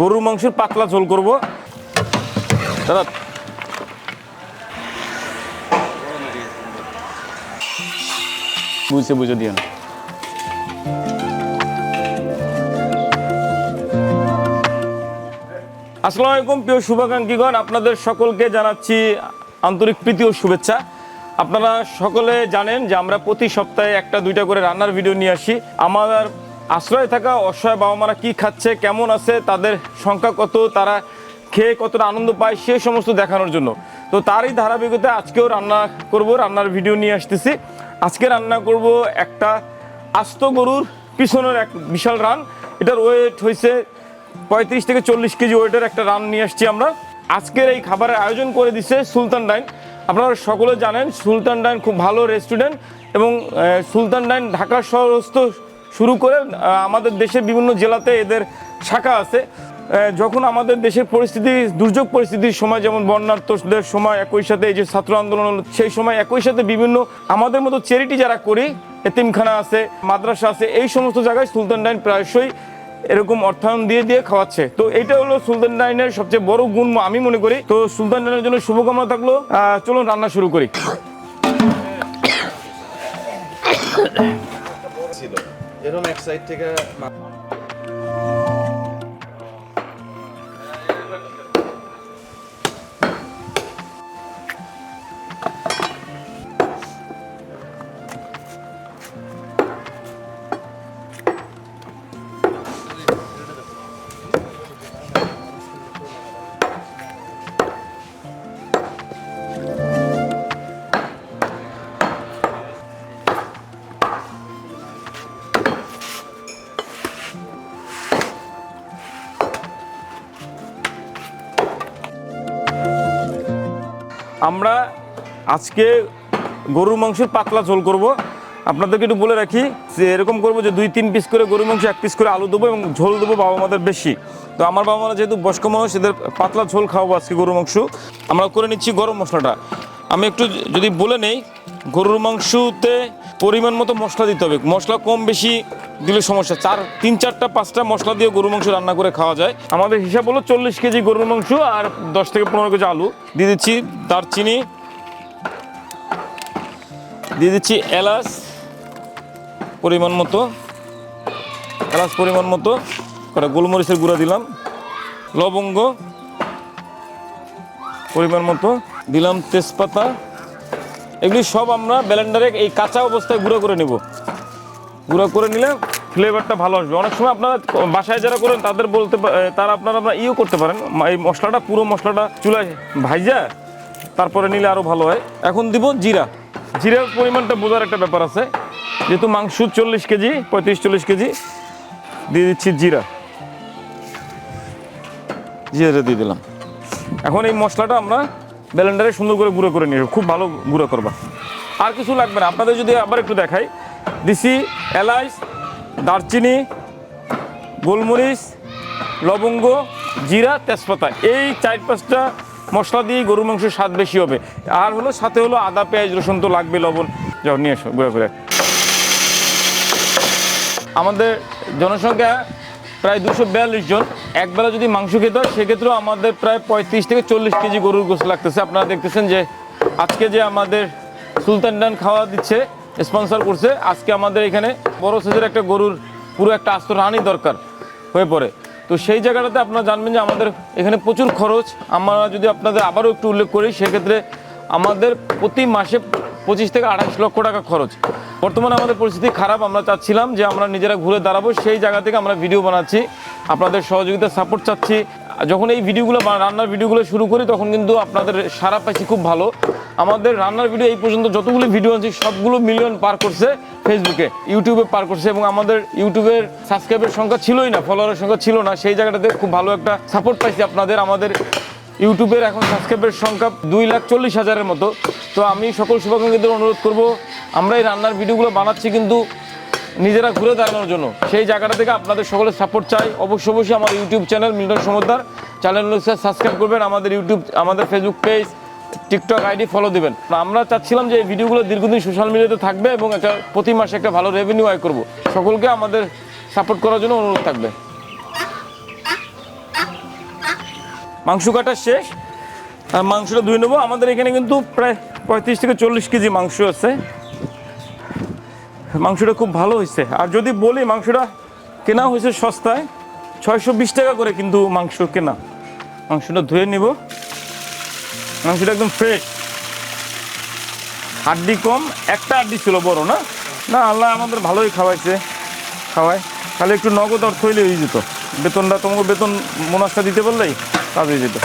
গরুর মাংসের পাতলা ঝোল করব। দাদা। বুঝছে, বুঝে দিয়ে না। আসসালামু আলাইকুম, প্রিয় শুভাকাঙ্ক্ষীগণ। আপনাদের সকলকে জানাচ্ছি আন্তরিক প্রীতি ও শুভেচ্ছা। আপনারা সকলে জানেন যে আমরা প্রতি সপ্তাহে একটা দুইটা করে রান্নার ভিডিও নিয়ে আসি। আমার আশ্রয়ে থাকা অসহায় বাবা মারা কী খাচ্ছে, কেমন আছে, তাদের সংখ্যা কত, তারা খেয়ে কতটা আনন্দ পায়, সে সমস্ত দেখানোর জন্য। তো তারই ধারাবাহিকতা আজকেও রান্না করব, রান্নার ভিডিও নিয়ে আসতেছি। আজকে রান্না করব একটা আস্ত গরুর পিছনের এক বিশাল রান। এটার ওয়েট হয়েছে পঁয়ত্রিশ থেকে চল্লিশ কেজি ওয়েটের একটা রান নিয়ে আসছি আমরা। আজকের এই খাবারের আয়োজন করে দিচ্ছে সুলতান ডাইন। আপনারা সকলে জানেন, সুলতান ডাইন খুব ভালো রেস্টুরেন্ট এবং সুলতান ডাইন ঢাকা শহরস্থ শুরু করে আমাদের দেশের বিভিন্ন জেলাতে এদের শাখা আছে যখন আমাদের দেশের পরিস্থিতি দুর্যোগ পরিস্থিতির সময় যেমন বন্যার্থদের সময় একই সাথে এই যে ছাত্র আন্দোলন সেই সময় একই সাথে বিভিন্ন আমাদের মতো চ্যারিটি যারা করি এতিমখানা আছে মাদ্রাসা আছে এই সমস্ত জায়গায় সুলতান ডাইন প্রায়শই এরকম অর্থায়ন দিয়ে দিয়ে খাওয়াচ্ছে তো এটা হলো সুলতান ডাইনের সবচেয়ে বড় গুণ আমি মনে করি তো সুলতান ডাইনের জন্য শুভকামনা থাকল চলুন রান্না শুরু করি এরকম এক সাইড থেকে আমরা আজকে গরুর মাংসের পাতলা ঝোল করব। আপনাদেরকে একটু বলে রাখি যে এরকম করব যে দুই, তিন পিস করে গরুর মাংস, এক পিস করে আলু দেবো এবং ঝোল দেবো বাবা মাদের বেশি। তো আমার বাবা মারা যেহেতু বয়স্ক মানুষ, এদের পাতলা ঝোল খাওয়াবো আজকে গরুর মাংস। আমরা করে নিচ্ছি গরম মশলাটা। আমি একটু যদি বলে নেই গরুর মাংসতে পরিমাণ মতো মশলা দিতে হবে। মশলা কম বেশি দিলে সমস্যা। চার, তিন, চারটা, পাঁচটা মশলা দিয়ে গরুর মাংস রান্না করে খাওয়া যায়। আমাদের হিসাব হলো চল্লিশ কেজি গরুর মাংস আর দশ থেকে পনেরো কেজি আলু। দিয়ে দিচ্ছি দারচিনি। দিয়ে দিচ্ছি এলাচ পরিমাণ মতো। এলাচ পরিমাণ মতো। কটা গোলমরিচের গুঁড়া দিলাম। লবঙ্গ পরিমাণ মতো। দিলাম তেজপাতা। এগুলি সব আমরা ব্লেন্ডারে এই কাঁচা অবস্থায় গুঁড়ো করে নেব। গুঁড়ো করে নিলে ফ্লেভারটা ভালো আসবে। অনেক সময় আপনারা বাসায় যারা করেন, তাদের বলতে তারা আপনারা আপনারা ইও করতে পারেন। এই মশলাটা, পুরো মশলাটা চুলায় ভাইজা, তারপরে নিলে আরও ভালো হয়। এখন দিব জিরা। জিরার পরিমাণটা বোঝার একটা ব্যাপার আছে। যেহেতু মাংস চল্লিশ কেজি, পঁয়ত্রিশ চল্লিশ কেজি, দিয়ে দিচ্ছি জিরা। জিরাটা দিয়ে দিলাম। এখন এই মশলাটা আমরা ব্লেন্ডারে সুন্দর করে গুঁড়ো করে নিয়ে খুব ভালো গুঁড়ো করবা। আর কিছু লাগবে না, আপনাদের যদি আবার একটু দেখাই। দিছি এলাচ, দারচিনি, গোলমরিচ, লবঙ্গ, জিরা, তেজপাতা। এই চার পাঁচটা মশলা দিয়ে গরুর মাংসের স্বাদ বেশি হবে। আর হলো, সাথে হলো আদা, পেঁয়াজ, রসুন তো লাগবে, লবণ। যাও, নিয়ে এসো, গুঁড়ো করে। আমাদের জনসংখ্যা প্রায় দুশো জন। একবেলা যদি মাংস খেতে হয়, সেক্ষেত্রেও আমাদের প্রায় পঁয়ত্রিশ থেকে চল্লিশ কেজি গরুর গোস লাগতেছে। আপনারা দেখতেছেন যে আজকে যে আমাদের সুলতান ডান খাওয়া দিচ্ছে, স্পন্সর করছে, আজকে আমাদের এখানে বড় সাইজের একটা গরুর পুরো একটা আস্ত রানি দরকার হয়ে পড়ে। তো সেই জায়গাটাতে আপনারা জানবেন যে আমাদের এখানে প্রচুর খরচ। আমরা যদি আপনাদের আবারও একটু উল্লেখ করি, সেক্ষেত্রে আমাদের প্রতি মাসে পঁচিশ থেকে আঠাশ লক্ষ টাকা খরচ। বর্তমানে আমাদের পরিস্থিতি খারাপ, আমরা চাচ্ছিলাম যে আমরা নিজেরা ঘুরে দাঁড়াবো, সেই জায়গা থেকে আমরা ভিডিও বানাচ্ছি, আপনাদের সহযোগিতা সাপোর্ট চাচ্ছি। যখন এই ভিডিওগুলো রান্নার ভিডিওগুলো শুরু করি, তখন কিন্তু আপনাদের সারা পাইছি খুব ভালো। আমাদের রান্নার ভিডিও এই পর্যন্ত যতগুলো ভিডিও আছে সবগুলো মিলিয়ন পার করছে ফেসবুকে ইউটিউবে পার করছে, এবং আমাদের ইউটিউবের সাবস্ক্রাইবের সংখ্যা ছিলই না ফলোয়ারের সংখ্যা ছিল না, সেই জায়গাটাতে খুব ভালো একটা সাপোর্ট পাইছি আপনাদের, আমাদের ইউটিউবের এখন সাবস্ক্রাইবের সংখ্যা দুই লাখ চল্লিশ হাজারের মতো। তো আমি সকল শুভাকাঙ্ক্ষীদের অনুরোধ করব আমরা এই রান্নার ভিডিওগুলো বানাচ্ছি কিন্তু নিজেরা ঘুরে দাঁড়ানোর জন্য। সেই জায়গাটা থেকে আপনাদের সকলের সাপোর্ট চাই। অবশ্যই অবশ্যই আমার YouTube channel Milton Samudra channel subscribe করবেন, আমাদের ইউটিউব, আমাদের Facebook page TikTok ID follow দিবেন। আমরা চাচ্ছিলাম যে এই ভিডিওগুলো দীর্ঘদিন সোশ্যাল মিডিয়াতে থাকবে এবং একটা প্রতি মাসে একটা ভালো রেভিনিউ আয় করব। সকলকে আমাদের সাপোর্ট করার জন্য অনুরোধ থাকবে। মাংস কাটা শেষ। আর মাংসটা ধুয়ে নেব। আমাদের এখানে কিন্তু প্রায় পঁয়ত্রিশ থেকে চল্লিশ কেজি মাংস আছে। মাংসটা খুব ভালো হয়েছে। আর যদি বলি মাংসটা কেনা হয়েছে সস্তায়, ছয়শো বিশ টাকা করে কিন্তু মাংস কেনা। মাংসটা ধুয়ে নিব। মাংসটা একদম ফ্রেশ হাড্ডি কম। একটা হাড্ডি ছিল বড়, না? না, আল্লাহ আমাদের ভালোই খাওয়াইছে। খাওয়ায়। খালি একটু নগদ অর্থ হইলে হয়ে যেত। বেতনটা তোমাকে বেতন মোনাসটা দিতে পারলেই? কাজ যেত।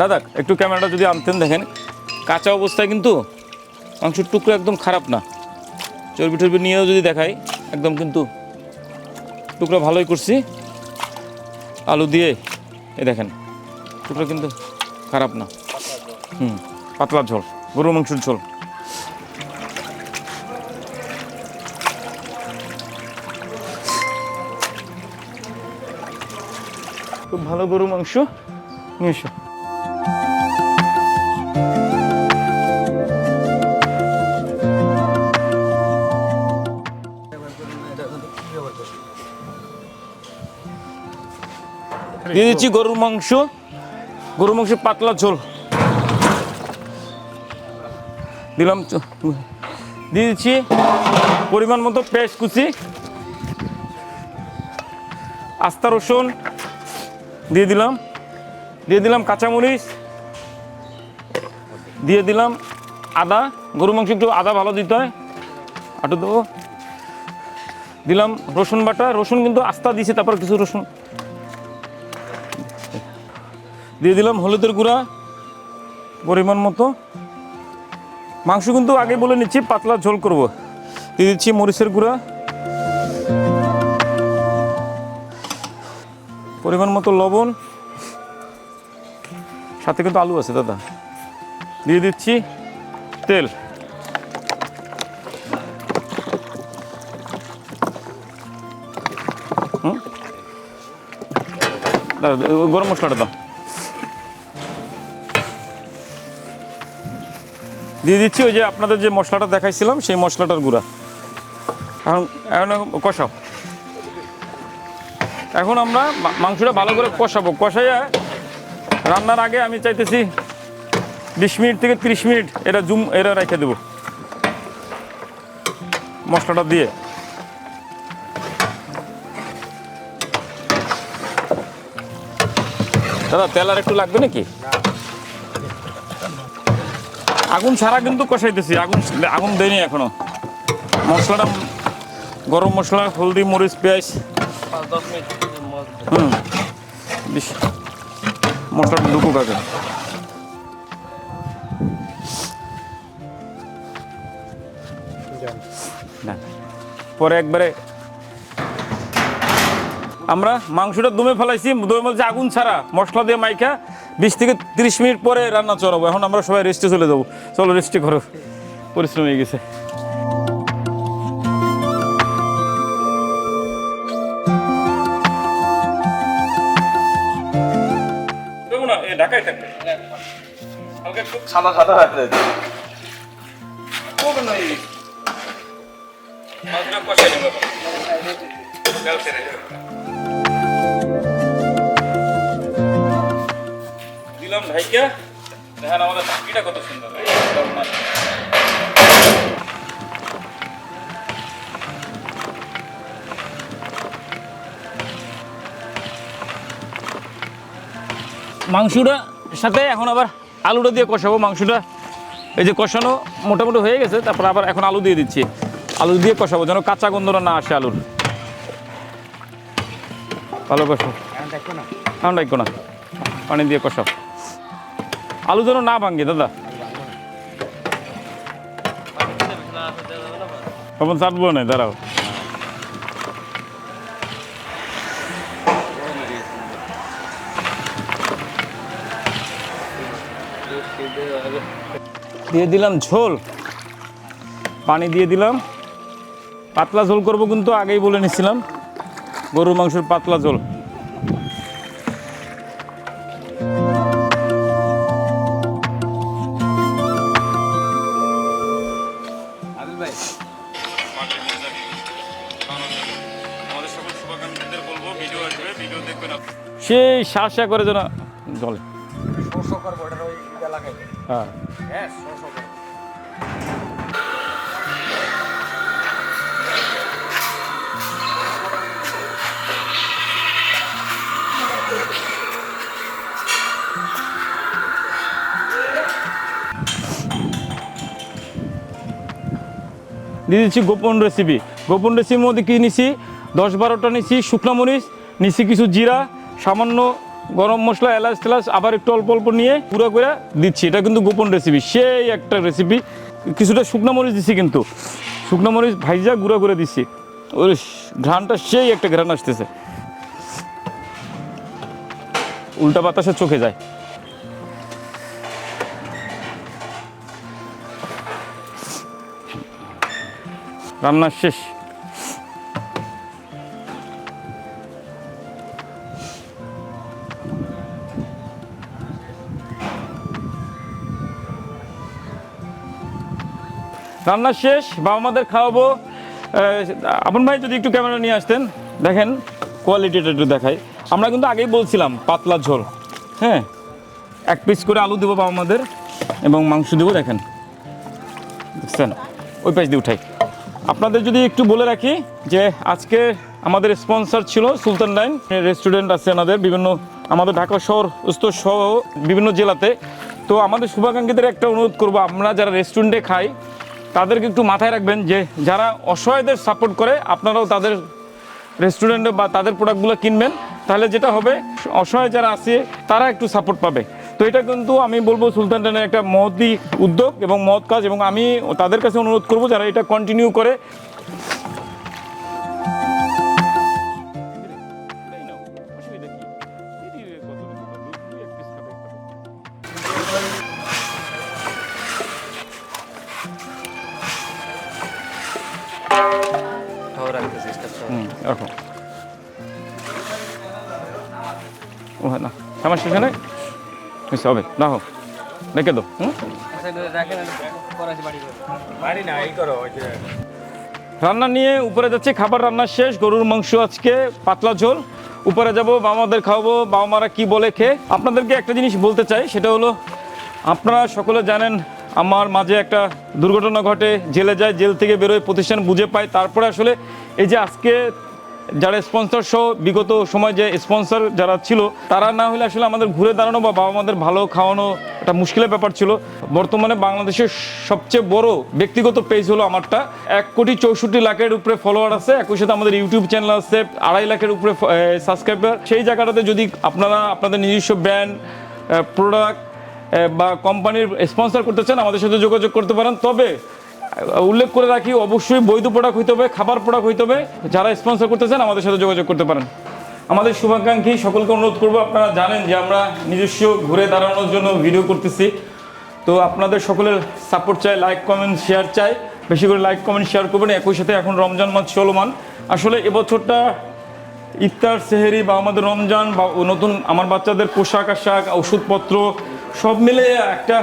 দাদা, একটু ক্যামেরাটা যদি আনতেন দেখেন। কাঁচা অবস্থায় কিন্তু মাংসের টুকরো একদম খারাপ না। চর্বি টর্বি নিয়েও যদি দেখাই, একদম কিন্তু টুকরো ভালোই করছি। আলু দিয়ে, এই দেখেন, টুকরো কিন্তু খারাপ না। হুম, পাতলা ঝোল গরুর মাংসের ঝোল। খুব ভালো গরু মাংস। নিয়ে এসো। দিয়ে দিচ্ছি গরুর মাংস। গরুর মাংস পাতলা ঝোল। দিলাম দিয়ে দিচ্ছি পরিমাণ মতো পেঁয়াজ কুচি, আস্তা রসুন, দিয়ে দিলাম। দিয়ে দিলাম কাঁচামরিচ, দিয়ে দিলাম আদা। গরু মাংস একটু আদা ভালো দিতে হয়। আটু দেবো। দিলাম রসুন বাটা। রসুন কিন্তু আস্তা দিয়েছি, তারপর কিছু রসুন। দিয়ে দিলাম হলুদের গুঁড়া, পরিমাণ মতো। মাংস কিন্তু আগে বলে নিচ্ছি, পাতলা ঝোল করব। দিয়ে দিচ্ছি মরিচের গুঁড়া। পরিমাণ মতো লবণ। সাথে কিন্তু আলু আছে, দাদা। দিয়ে দিচ্ছি তেল? গরম মশলাটা দাও। দিয়ে দিচ্ছি ওই যে আপনাদের যে মশলাটা দেখাইছিলাম, সেই মশলাটার গুঁড়া। এখন এখন কষাও। এখন আমরা মাংসটা ভালো করে কষাবো। কষাইয়া রান্নার আগে আমি চাইতেছি বিশ মিনিট থেকে তিরিশ মিনিট এটা জুম এটা রেখে দেবো। মশলাটা দিয়ে। দাদা তেল আর একটু লাগবে নাকি? আগুন ছাড়া কিন্তু কষাইতেছি আগুন আগুন দেয়নি এখনও। মশলাটা গরম মশলা হলদি মরিচ পেঁয়াজ। হুম। মশলাটা ঢুকুক আগে পরে একবারে আমরা মাংসটা দমে ফেলাইছি, দমে বলছে আগুন ছাড়া, মশলা দিয়ে মাইকা বিশ থেকে তিরিশ মিনিট পরে রান্না চড়াবো। এখন আমরা সবাই রেস্টে চলে যাব। চলো রেস্টে করো। পরিশ্রম হয়ে গেছে। ঢাকায় থাকবে। হালকা খুব সাদা সাদা হয়ে যায় করবে না মাছটা কষাই নেব। ছেড়ে দিলাম ঢাইকা দেখেন আমাদের চাকরিটা কত সুন্দর। মাংসটা সাথে এখন আবার আলুটা দিয়ে কষাবো। মাংসটা এই যে কষানো মোটামুটি হয়ে গেছে তারপর আবার এখন আলু দিয়ে দিচ্ছি। আলু দিয়ে কষাবো যেন কাঁচা গন্ধটা না আসে আলুর। ভালো কষাও রাখব না। পানি দিয়ে কষাও। আলু যেন না ভাঙ্গে দাদা। তখন চাটবো না দাঁড়াও। দিয়ে দিলাম ঝোল। পানি দিয়ে দিলাম। পাতলা ঝোল করব কিন্তু আগেই বলে নিছিলাম। গরুর মাংসের পাতলা ঝোল। সেই শাসা করে যেন জলে। শস্য করব এটা ওই এলাকায় হ্যাঁ। হ্যাঁ করব দিয়ে দিচ্ছি গোপন রেসিপি গোপন রেসিপির মধ্যে কী নিছি? দশ বারোটা নিছি শুকনো মরিচ নিছি কিছু জিরা সামান্য গরম মশলা, এলাচ টেলাচ আবার একটু অল্প অল্প নিয়ে পুরো করে দিচ্ছি। এটা কিন্তু গোপন রেসিপি সেই একটা রেসিপি কিছুটা শুকনো মরিচ দিছি কিন্তু। শুকনো মরিচ ভাইজা গুঁড়া করে দিচ্ছি ওই ঘ্রানটা সেই একটা ঘ্রান আসতেছে। উল্টা বাতাসে চোখে যায়। রান্না শেষ। রান্না শেষ বাবা মাদের খাওয়াবো আপন ভাই যদি একটু ক্যামেরা নিয়ে আসতেন, দেখেন কোয়ালিটিটা একটু দেখাই। আমরা কিন্তু আগেই বলছিলাম, পাতলা ঝোল। হ্যাঁ এক পিস করে আলু দেবো বাবা মাদের এবং মাংস দেবো, দেখেন। দেখছেন? ওই পাশ দিয়ে উঠাই। আপনাদের যদি একটু বলে রাখি যে, আজকে আমাদের স্পন্সর ছিল সুলতান ডাইন। রেস্টুরেন্ট আছে আমাদের বিভিন্ন আমাদের ঢাকা শহর উত্তর সহ বিভিন্ন জেলাতে। তো আমাদের শুভাকাঙ্ক্ষীদের একটা অনুরোধ করব, আমরা যারা রেস্টুরেন্টে খাই তাদেরকে একটু মাথায় রাখবেন যে যারা অসহায়দের সাপোর্ট করে, আপনারাও তাদের রেস্টুরেন্টে বা তাদের প্রোডাক্টগুলো কিনবেন। তাহলে যেটা হবে, অসহায় যারা আসে তারা একটু সাপোর্ট পাবে। তো এটা কিন্তু আমি বলব সুলতান টানের একটা মহতি উদ্যোগ এবং মহৎ কাজ এবং আমি তাদের কাছে অনুরোধ করব যারা এটা কন্টিনিউ করে। রাখো ও সেখানে হয়েছে হবে রাখো রেখে দো না করো ওই যে রান্না নিয়ে উপরে যাচ্ছে, খাবার রান্না শেষ, গরুর মাংস আজকে, পাতলা ঝোল। উপরে যাব বাবা খাওয়াবো বাবা মারা কি বলে খেয়ে আপনাদেরকে একটা জিনিস বলতে চাই, সেটা হলো, আপনারা সকলে জানেন আমার মাঝে একটা দুর্ঘটনা ঘটে, জেলে যায়, জেল থেকে বেরোয়, প্রতিষ্ঠান বুঝে পায়। তারপরে আসলে এই যে আজকে যারা স্পন্সর সহ বিগত সময় যে স্পন্সর যারা ছিল, তারা না হলে আসলে আমাদের ঘুরে দাঁড়ানো বা বাবা মাদের ভালো খাওয়ানো একটা মুশকিলের ব্যাপার ছিল। বর্তমানে বাংলাদেশের সবচেয়ে বড় ব্যক্তিগত পেজ হলো আমারটা। এক কোটি চৌষট্টি লাখের উপরে ফলোয়ার আছে, একই সাথে আমাদের ইউটিউব চ্যানেল আছে, আড়াই লাখের উপরে সাবস্ক্রাইবার সেই জায়গাটাতে যদি আপনারা আপনাদের নিজস্ব ব্র্যান্ড প্রোডাক্ট বা কোম্পানির স্পন্সর করতে চান, আমাদের সাথে যোগাযোগ করতে পারেন। তবে উল্লেখ করে রাখি, অবশ্যই বৈধ প্রোডাক্ট হইতে হবে, খাবার প্রোডাক্ট হইতে হবে। যারা স্পন্সর করতে চান, আমাদের সাথে যোগাযোগ করতে পারেন। আমাদের শুভাকাঙ্ক্ষী, সকলকে অনুরোধ করব, আপনারা জানেন যে আমরা নিজস্ব ঘুরে দাঁড়ানোর জন্য ভিডিও করতেছি। তো আপনাদের সকলের সাপোর্ট চাই লাইক কমেন্ট শেয়ার চাই। বেশি করে লাইক কমেন্ট শেয়ার করবেন। একই সাথে এখন রমজান মাস চলমান। আসলে এবছরটা ইফতার, সেহেরি বা আমাদের রমজান বা নতুন, আমার বাচ্চাদের পোশাক আশাক ওষুধপত্র সব মিলে একটা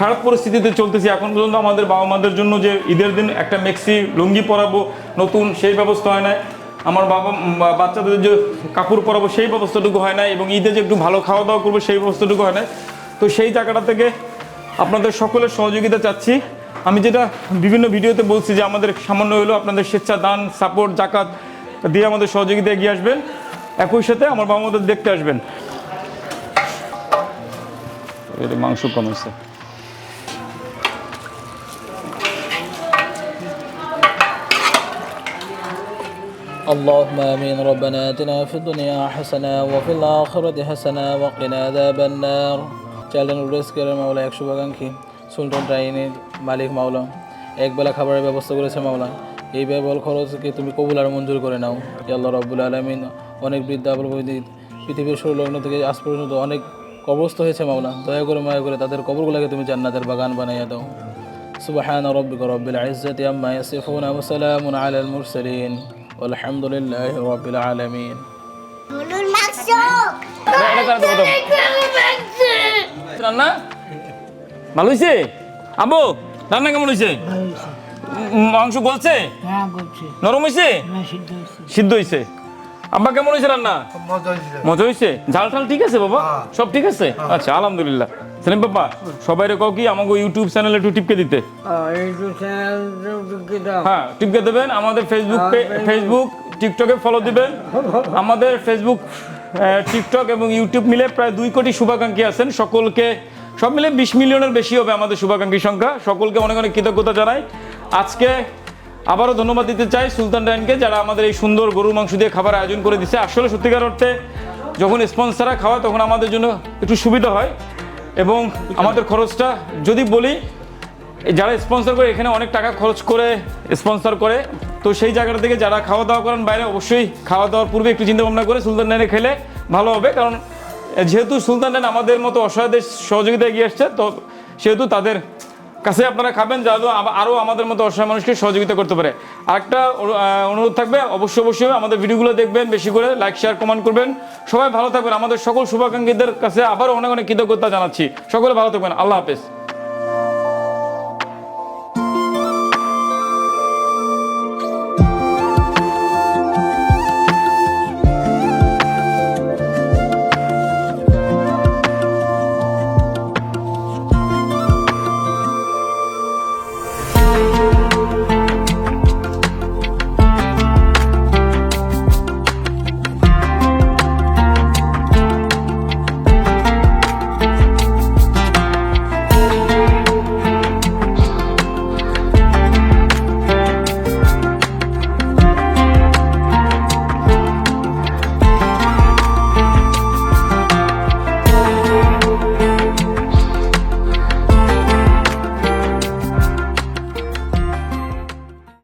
খারাপ পরিস্থিতিতে চলতেছি। এখন পর্যন্ত আমাদের বাবা মাদের জন্য যে ঈদের দিন একটা মেক্সি লুঙ্গি পরাবো, নতুন সেই ব্যবস্থা হয় না আমার বাবা বাচ্চাদের যে কাপড় পরাবো, সেই ব্যবস্থাটুকু হয় না এবং ঈদে যে একটু ভালো খাওয়া দাওয়া করব, সেই ব্যবস্থাটুকু হয় না তো সেই জায়গাটা থেকে আপনাদের সকলের সহযোগিতা চাচ্ছি। আমি যেটা বিভিন্ন ভিডিওতে বলছি যে আমাদের সামান্য হলেও আপনাদের স্বেচ্ছা দান সাপোর্ট, জাকাত দিয়ে আমাদের সহযোগিতা এগিয়ে আসবেন। একই সাথে আমার বাবা মাদের দেখতে আসবেন। এর মাংস কমেছে اللهم آمين ربنا آتنا في الدنيا حسنة وفي الآخرة حسنة وقنا عذاب النار চ্যালেঞ্জ উল্লেখ করে মাওলা এক শুভাকাঙ্ক্ষী সুলতান ট্রাইনের মালিক মাওলা একবেলা খাবারের ব্যবস্থা করেছে মাওলা এই ব্যবহার খরচকে তুমি কবুল আর মঞ্জুর করে নাও ইয়া আল্লাহ রব্বুল আলমিন অনেক বৃদ্ধা বৃদ্ধি পৃথিবীর সুলগ্ন থেকে আজ পর্যন্ত অনেক কবস্ত হয়েছে মাওলা। দয়া করে মায়া করে তাদের কবরগুলোকে তুমি জান্নাতের বাগান বানাইয়া দাও। সুবাহান রব্বিক রব্বিল ইজ্জাতি আম্মা ইয়াসিফুন ওয়া সালামুন আলাল মুরসালিন। আলহামদুলিল্লাহি রব্বিল আলামিন। রান্না? ভালো হয়েছে আবু রান্না কেমন হয়েছে মাংস গলছে? হ্যাঁ, নরম হয়েছে হ্যাঁ, সিদ্ধ হয়েছে আব্বা কেমন হয়েছে রান্না? মজা হয়েছে। ঝাল ঠাল ঠিক আছে বাবা? সব ঠিক আছে? আচ্ছা আলহামদুলিল্লাহ। সেলিম বাবা সবাই কও কি আমাকে ইউটিউব চ্যানেলে একটু টিপকে দিতে। হ্যাঁ টিপকে দেবেন। আমাদের ফেসবুক ফেসবুক টিকটকে ফলো দিবেন। আমাদের ফেসবুক টিকটক এবং ইউটিউব মিলে প্রায় দুই কোটি শুভাকাঙ্ক্ষী আছেন। সকলকে সব মিলে বিশ মিলিয়নের বেশি হবে আমাদের শুভাকাঙ্ক্ষী সংখ্যা। সকলকে অনেক অনেক কৃতজ্ঞতা জানাই। আজকে আবারও ধন্যবাদ দিতে চাই সুলতান ডাইনকে যারা আমাদের এই সুন্দর গরুর মাংস দিয়ে খাবার আয়োজন করে দিচ্ছে আসলে সত্যিকার অর্থে যখন স্পন্সাররা খাওয়ায় তখন আমাদের জন্য একটু সুবিধা হয়। এবং আমাদের খরচটা যদি বলি, যারা স্পন্সর করে, এখানে অনেক টাকা খরচ করে স্পন্সর করে। তো সেই জায়গাটা থেকে যারা খাওয়া দাওয়া করেন, বাইরে অবশ্যই খাওয়া দাওয়ার পূর্বে একটু চিন্তা ভাবনা করে সুলতান ডাইনে খেলে ভালো হবে। কারণ, যেহেতু সুলতান ডাইন আমাদের মতো অসহায়দের সহযোগিতা এগিয়ে আসছে তো সেহেতু তাদের কাছে আপনারা খাবেন, যা আরও আমাদের মতো অসহায় মানুষকে সহযোগিতা করতে পারে। আরেকটা অনুরোধ থাকবে, অবশ্যই অবশ্যই আমাদের ভিডিওগুলো দেখবেন বেশি করে লাইক শেয়ার কমেন্ট করবেন। সবাই ভালো থাকবেন। আমাদের সকল শুভাকাঙ্ক্ষীদের কাছে আবারও অনেক অনেক কৃতজ্ঞতা জানাচ্ছি। সকলে ভালো থাকবেন। আল্লাহ হাফেজ।